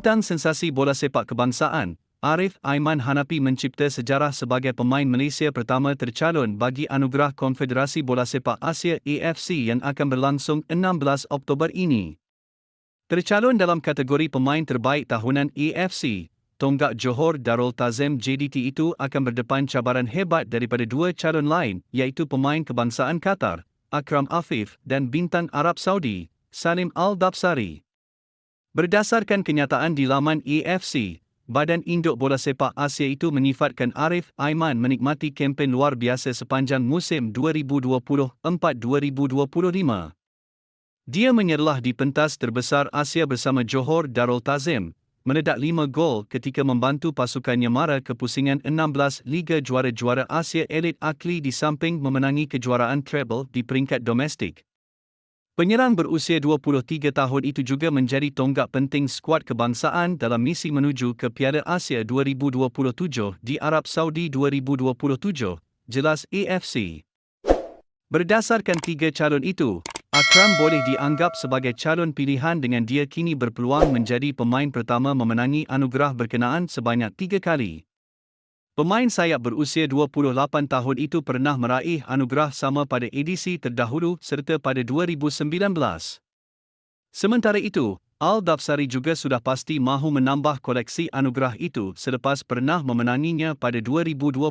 Bintang sensasi bola sepak kebangsaan, Arif Aiman Hanapi mencipta sejarah sebagai pemain Malaysia pertama tercalon bagi anugerah Konfederasi Bola Sepak Asia AFC yang akan berlangsung 16 Oktober ini. Tercalon dalam kategori pemain terbaik tahunan AFC, Tonggak Johor Darul Tazim JDT itu akan berdepan cabaran hebat daripada dua calon lain iaitu pemain kebangsaan Qatar, Akram Afif dan bintang Arab Saudi, Salim Al-Dapsari. Berdasarkan kenyataan di laman AFC, Badan Induk Bola Sepak Asia itu menyifatkan Arif Aiman menikmati kempen luar biasa sepanjang musim 2024-2025. Dia menyelah di pentas terbesar Asia bersama Johor Darul Tazim, menedak 5 gol ketika membantu pasukannya mara ke pusingan 16 Liga Juara-Juara Asia Elit Akli di samping memenangi kejuaraan treble di peringkat domestik. Penyerang berusia 23 tahun itu juga menjadi tonggak penting skuad kebangsaan dalam misi menuju ke Piala Asia 2027 di Arab Saudi 2027, jelas AFC. Berdasarkan tiga calon itu, Akram boleh dianggap sebagai calon pilihan dengan dia kini berpeluang menjadi pemain pertama memenangi anugerah berkenaan sebanyak tiga kali. Pemain sayap berusia 28 tahun itu pernah meraih anugerah sama pada edisi terdahulu serta pada 2019. Sementara itu, Al-Dafsari juga sudah pasti mahu menambah koleksi anugerah itu selepas pernah memenanginya pada 2022.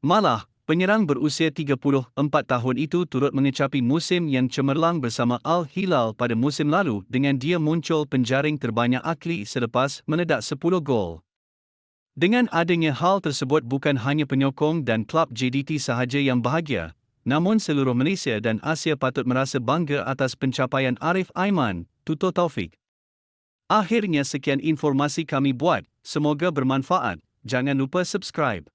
Malah, penyerang berusia 34 tahun itu turut mengecapi musim yang cemerlang bersama Al-Hilal pada musim lalu dengan dia muncul penjaring terbanyak akli selepas menedak 10 gol. Dengan adanya hal tersebut bukan hanya penyokong dan klub JDT sahaja yang bahagia, namun seluruh Malaysia dan Asia patut merasa bangga atas pencapaian Arif Aiman, Tuto Taufik. Akhirnya sekian informasi kami buat, semoga bermanfaat. Jangan lupa subscribe.